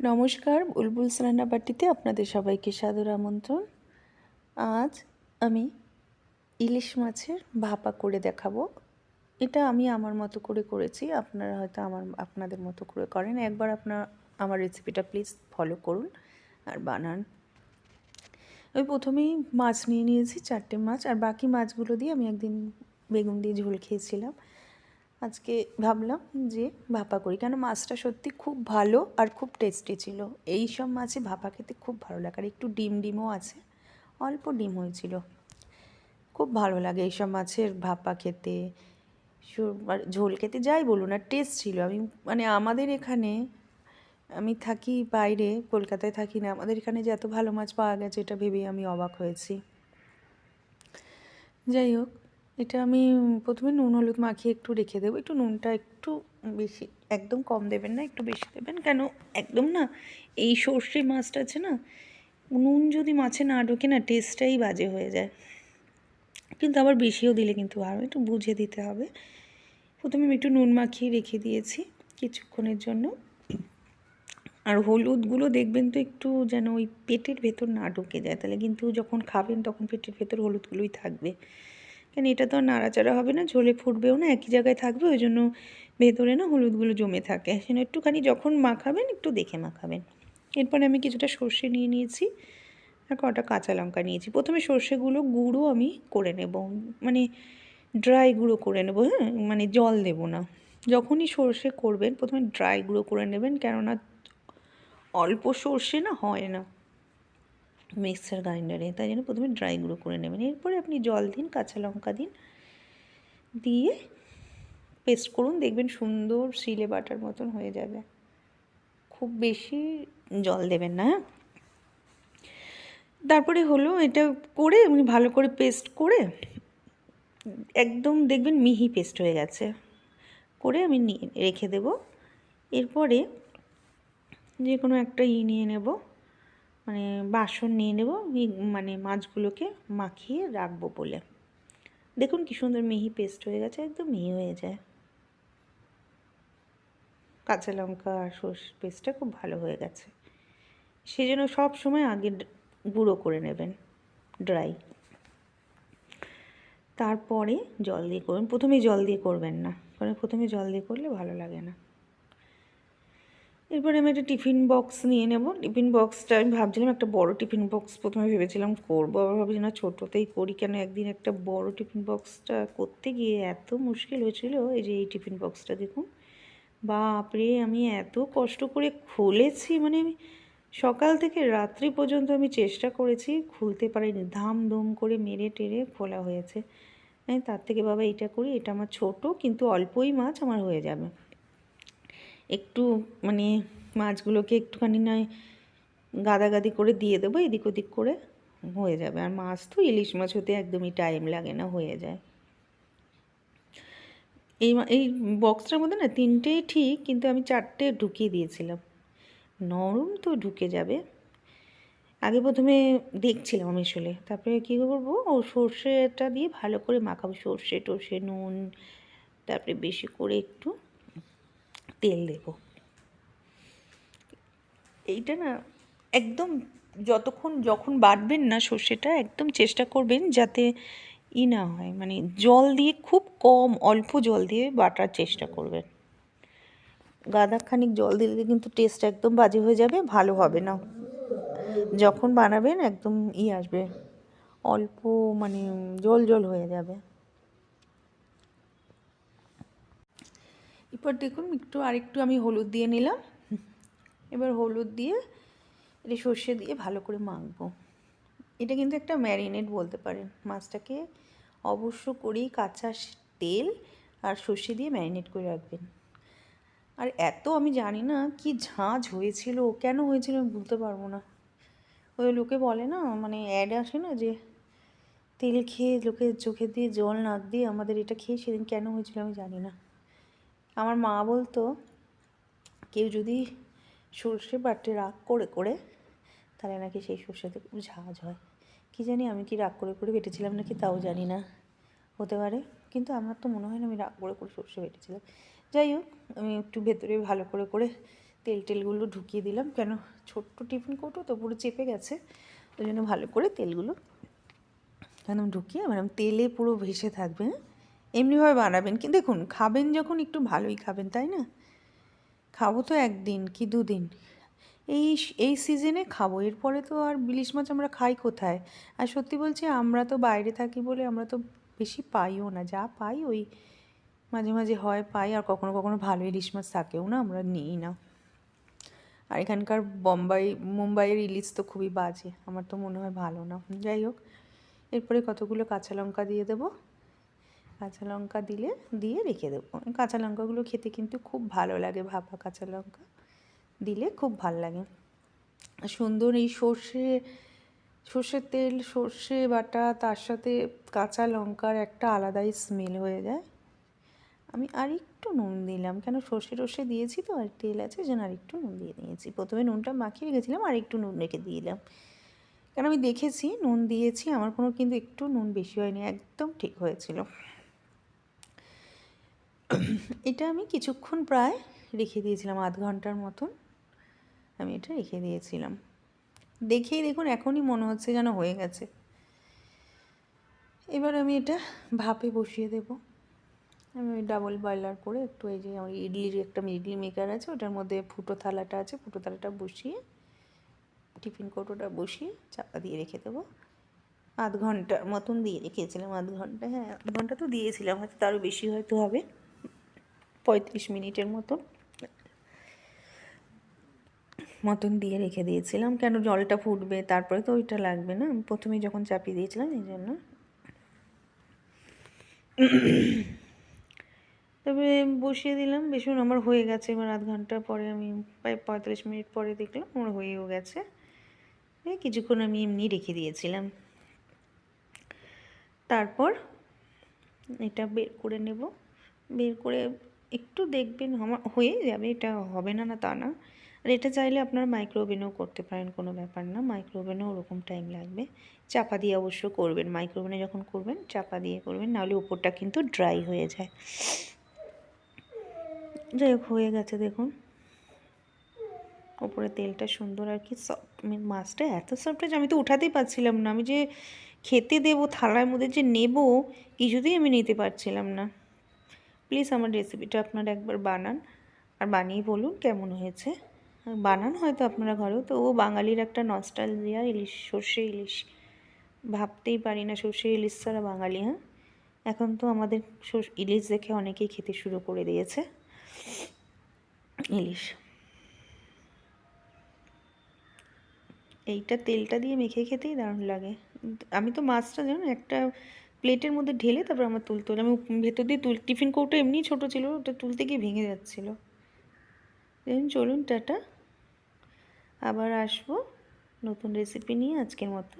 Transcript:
নমস্কার, বুলবুল রান্নাবাটিতে আপনাদের সবাইকে সাদর আমন্ত্রণ। আজ আমি ইলিশ মাছের ভাপা করে দেখাবো। এটা আমি আমার মতো করে করেছি, আপনারা হয়তো আমার, আপনাদের মতো করে করেন। একবার আপনার আমার রেসিপিটা প্লিজ ফলো করুন আর বানান। ওই প্রথমেই মাছ নিয়ে নিয়েছি, চারটে মাছ, আর বাকি মাছগুলো দিয়ে আমি একদিন বেগুন দিয়ে ঝোল খেয়েছিলাম। আজকে ভাবলাম যে ভাপা করি। কেন মাছটা সত্যি খুব ভালো আর খুব টেস্টি ছিল। এই সব মাছে ভাপা খেতে খুব ভালো লাগে। আর একটু ডিম ডিমও আছে। অল্প ডিম হয়েছিল খুব ভালো লাগে এইসব মাছের ভাপা খেতে। আর ঝোল খেতে যাই বলুন, আর টেস্ট ছিল। আমি মানে আমাদের এখানে, আমি থাকি বাইরে, কলকাতায় থাকি না, আমাদের এখানে যে এত ভালো মাছ পাওয়া গেছে, এটা ভেবেই আমি অবাক হয়েছি। যাই হোক এটা আমি প্রথমে নুন, হলুদ মাখিয়ে একটু রেখে দেবো। একটু নুনটা একটু বেশি, একদম কম দেবেন না, একটু বেশি দেবেন। কেন? একদম না, এই সর্ষে মাছটা আছে না, নুন যদি মাছে না ঢোকে না টেস্টটাই বাজে হয়ে যায়। কিন্তু আবার বেশিও দিলে কিন্তু আরও একটু বুঝে দিতে হবে। প্রথমে আমি একটু নুন মাখিয়ে রেখে দিয়েছি কিছুক্ষণের জন্য। আর হলুদগুলো দেখবেন তো একটু যেন ওই পেটের ভেতর না ঢুকে যায়, তাহলে কিন্তু যখন খাবেন তখন পেটের ভেতর হলুদগুলোই থাকবে। কেন এটা তো নাড়াচাড়া হবে না, ঝোলে ফুটবেও না, একই জায়গায় থাকবে, ওই জন্য ভেতরে না হলুদগুলো জমে থাকে। সেটা একটুখানি যখন মাখাবেন, একটু দেখে মাখাবেন। এরপরে আমি কিছুটা সর্ষে নিয়ে নিয়েছি আর কটা কাঁচা লঙ্কা নিয়েছি। প্রথমে সর্ষেগুলো গুঁড়ো আমি করে নেব মানে ড্রাই গুঁড়ো করে নেব হ্যাঁ? মানে জল দেব না। যখনই সর্ষে করবেন, প্রথমে ড্রাই গুঁড়ো করে নেবেন, কেননা অল্প সর্ষে না হয় না। মিক্সার গ্রাইন্ডারে, তাই জন্য প্রথমে ড্রাই গুঁড়ো করে নেবেন। এরপরে আপনি জল দিন, কাঁচা লঙ্কা দিন, দিয়ে পেস্ট করুন, দেখবেন সুন্দর শিলে বাটার মতন হয়ে যাবে। খুব বেশি জল দেবেন না হ্যাঁ? তারপরে হলো এটা করে ভালো করে পেস্ট করে একদম দেখবেন মিহি পেস্ট হয়ে গেছে। করে আমি রেখে দেব। এরপরে যে কোনো একটা ই নিয়ে নেব। মানে বাসন নিয়ে নেব মানে মাছগুলোকে মাখিয়ে রাখব বলে। দেখুন কি সুন্দর মিহি পেস্ট হয়ে গেছে, একদম মিহি হয়ে যায়। কাঁচা লঙ্কা আর সর্ষে পেস্টটা খুব ভালো হয়ে গেছে। সেই জন্য সব সময় আগে গুঁড়ো করে নেবেন, ড্রাই। তারপরে জল দিয়ে করবেন, প্রথমে জল দিয়ে করবেন না, কারণ প্রথমে জল দিয়ে করলে ভালো লাগে না। এরপরে আমি একটা টিফিন বক্স নিয়ে নেব। টিফিন বক্সটা আমি ভাবছিলাম একটা বড় টিফিন বক্স প্রথমে ভেবেছিলাম করব, আবার ভাবছি না ছোটোতেই করি কেন একদিন একটা বড় টিফিন বক্সটা করতে গিয়ে এত মুশকিল হয়েছিল এই যে এই টিফিন বক্সটা দেখুন। বাপরে, আমি এত কষ্ট করে খুলেছি মানে আমি সকাল থেকে রাত্রি পর্যন্ত আমি চেষ্টা করেছি, খুলতে পারিনি ধাম ধুম করে মেরে টেরে খোলা হয়েছে। তার থেকে বাবা এটা করি, এটা আমার ছোট, কিন্তু অল্পই মাছ আমার হয়ে যাবে। একটু মানে মাছগুলোকে একটুখানি নয় গাদাগাদি করে দিয়ে দেবো, এদিক ওদিক করে হয়ে যাবে। আর মাছ তো ইলিশ মাছ হতে একদমই টাইম লাগে না, হয়ে যায়। এই এই বক্সটার মধ্যে না তিনটেই ঠিক, কিন্তু আমি চারটে ঢুকিয়ে দিয়েছিলাম। নরম তো ঢুকে যাবে। আগে প্রথমে দেখছিলাম আমি আসলে, তারপরে কী করব ও সর্ষেটা দিয়ে ভালো করে মাখাবো সর্ষে টর্ষে নুন, তারপরে বেশি করে একটু তেল দেব। এইটা না একদম যতক্ষণ যখন বাটবেন না সর্ষেটা, একদম চেষ্টা করবেন যাতে ই না হয়। মানে জল দিয়ে খুব কম, অল্প জল দিয়ে বাটার চেষ্টা করবেন। গাদা খানিক জল দিলে কিন্তু টেস্ট একদম বাজে হয়ে যাবে, ভালো হবে না। যখন বানাবেন একদম ই আসবে, অল্প মানে জল জল হয়ে যাবে। এরপর দেখুন, একটু আরেকটু আমি হলুদ দিয়ে নিলাম। এবার হলুদ দিয়ে এটা সর্ষে দিয়ে ভালো করে মাখবো। এটা কিন্তু একটা ম্যারিনেট বলতে পারেন। মাছটাকে অবশ্য করেই কাঁচা তেল আর সর্ষে দিয়ে ম্যারিনেট করে রাখবেন। আর এত আমি জানি না কি ঝাঁঝ হয়েছিল, কেন হয়েছিল আমি বলতে পারব না। ওই লোকে বলে না মানে অ্যাড আসে না যে, তেল খেয়ে লোকে চোখে দিয়ে জল নাক দিয়ে আমাদের এটা খেয়ে সেদিন কেন হয়েছিল আমি জানি না। আমার মা বলতো, কেউ যদি সর্ষে বাটে রাগ করে করে, তাহলে নাকি সেই সর্ষেতে খুব ঝাঁজ হয়। কী জানি আমি কি রাগ করে করে বেটেছিলাম নাকি তাও জানি না। হতে পারে, কিন্তু আমার তো মনে হয় না আমি রাগ করে করে সর্ষে বেটেছিলাম। যাই হোক, আমি একটু ভেতরে ভালো করে করে তেল টেলগুলো ঢুকিয়ে দিলাম। কেন? ছোট্ট টিফিন কৌটো তো পুরো চেপে গেছে। ওই জন্য ভালো করে তেলগুলো একদম ঢুকিয়ে মানে তেলে পুরো ভেসে থাকবে হ্যাঁ? এমনিভাবে বানাবেন। কিন্তু দেখুন, খাবেন যখন একটু ভালোই খাবেন, তাই না? খাব তো একদিন কি দুদিন। এই এই সিজনে খাব। এরপরে তো আর ইলিশ মাছ আমরা খাই কোথায়? আর সত্যি বলছি, আমরা তো বাইরে থাকি বলে আমরা তো বেশি পাইও না। যা পাই ওই মাঝে মাঝে হয়, পাই। আর কখনো কখনো ভালো ইলিশ মাছ থাকেও না, আমরা নিই না। আর এখানকার বম্বাই, মুম্বাইয়ের ইলিশ তো খুবই বাজে। আমার তো মনে হয় ভালো না। যাই হোক, এরপরে কতগুলো কাঁচা লঙ্কা দিয়ে দেবো। কাঁচা লঙ্কা দিলে, দিয়ে রেখে দেবো। কাঁচা লঙ্কাগুলো খেতে কিন্তু খুব ভালো লাগে, ভাপা কাঁচা লঙ্কা দিলে খুব ভালো লাগে। সুন্দর এই সর্ষে, সর্ষের তেল, সর্ষে বাটা, তার সাথে কাঁচা লঙ্কার একটা আলাদাই স্মেল হয়ে যায়। আমি আর একটু নুন দিলাম, কেন সর্ষে টর্ষে দিয়েছি তো, আর তেল আছে যেন আর একটু নুন দিয়ে দিয়েছি। প্রথমে নুনটা মাখিয়ে রেখেছিলাম আর একটু নুন রেখে দিলাম। কেন আমি দেখেছি, নুন দিয়েছি, আমার কোনো কিন্তু একটু নুন বেশি হয়নি, একদম ঠিক হয়েছিল। এটা আমি কিছুক্ষণ প্রায় রেখে দিয়েছিলাম, আধ ঘণ্টার মতন আমি এটা রেখে দিয়েছিলাম। দেখেই দেখুন, এখনই মনে হচ্ছে যেন হয়ে গেছে। এবার আমি এটা ভাপে বসিয়ে দেব। আমি ওই ডাবল বয়লার করে একটু এই যে আমার ইডলির একটা ইডলি মেকার আছে, ওটার মধ্যে ফুটো থালাটা আছে, ফুটো থালাটা বসিয়ে, টিফিন কৌটোটা বসিয়ে চাপা দিয়ে রেখে দেবো। আধ ঘণ্টার মতন দিয়ে রেখেছিলাম, আধ ঘণ্টা হ্যাঁ আধ ঘণ্টা তো দিয়েছিলাম, হয়তো তারও বেশি হয়তো হবে। পঁয়ত্রিশ মিনিটের মতো। মতন দিয়ে রেখে দিয়েছিলাম। কেন জলটা ফুটবে? তারপরে তো ওইটা লাগবে না। প্রথমে যখন চাপিয়ে দিয়েছিলাম, এই জন্য। তবে বসিয়ে দিলাম। বেশন আমার হয়ে গেছে। এবার আধ ঘণ্টা পরে আমি প্রায় পঁয়তাল্লিশ মিনিট পরে দেখলাম, আমার হয়েও গেছে। কিছুক্ষণ আমি এমনি রেখে দিয়েছিলাম। তারপর এটা বের করে নেব। বের করে একটু দেখবেন আমার, হয়ে যাবে, এটা হবে না না তা না। আর এটা চাইলে আপনারা মাইক্রোওভেনেও করতে পারেন, কোনো ব্যাপার না। মাইক্রোওভেনেও ওরকম টাইম লাগবে। চাপা দিয়ে অবশ্য করবেন। মাইক্রোওভেনে যখন করবেন, চাপা দিয়ে করবেন, নাহলে উপরটা কিন্তু ড্রাই হয়ে যায়। যাই হোক, হয়ে গেছে, দেখুন। ওপরে তেলটা সুন্দর আর কি সফট মাছটা এত সফট আছে আমি তো উঠাতেই পারছিলাম না। আমি যে খেতে দেবো, থালার মধ্যে যে নেব, কিছুতেই আমি নিতে পারছিলাম না। প্লিজ আমার রেসিপিটা আপনারা একবার বানান আর বানিয়ে বলুন কেমন হয়েছে। বানান হয়তো আপনারা ঘরেও, তো ও বাঙালির একটা নস্টালজিয়া ইলিশ, সর্ষে ইলিশ। ভাবতেই পারি না সর্ষে ইলিশ ছাড়া বাঙালি হ্যাঁ? এখন তো আমাদের ইলিশ দেখে অনেকেই খেতে শুরু করে দিয়েছে। ইলিশ। এইটা তেলটা দিয়ে মেখে খেতেই দারুণ লাগে। আমি তো মাছটা জানো, একটা প্লেটের মধ্যে ঢেলে তারপর আমার তুলতে হলো। আমি ভেতর দিয়ে তুল, টিফিন কৌটো এমনি ছোট ছিল, ওটা তুলতে গিয়ে ভেঙে যাচ্ছিল। চলুন, টাটা। আবার আসব নতুন রেসিপি নিয়ে আজকের মতো।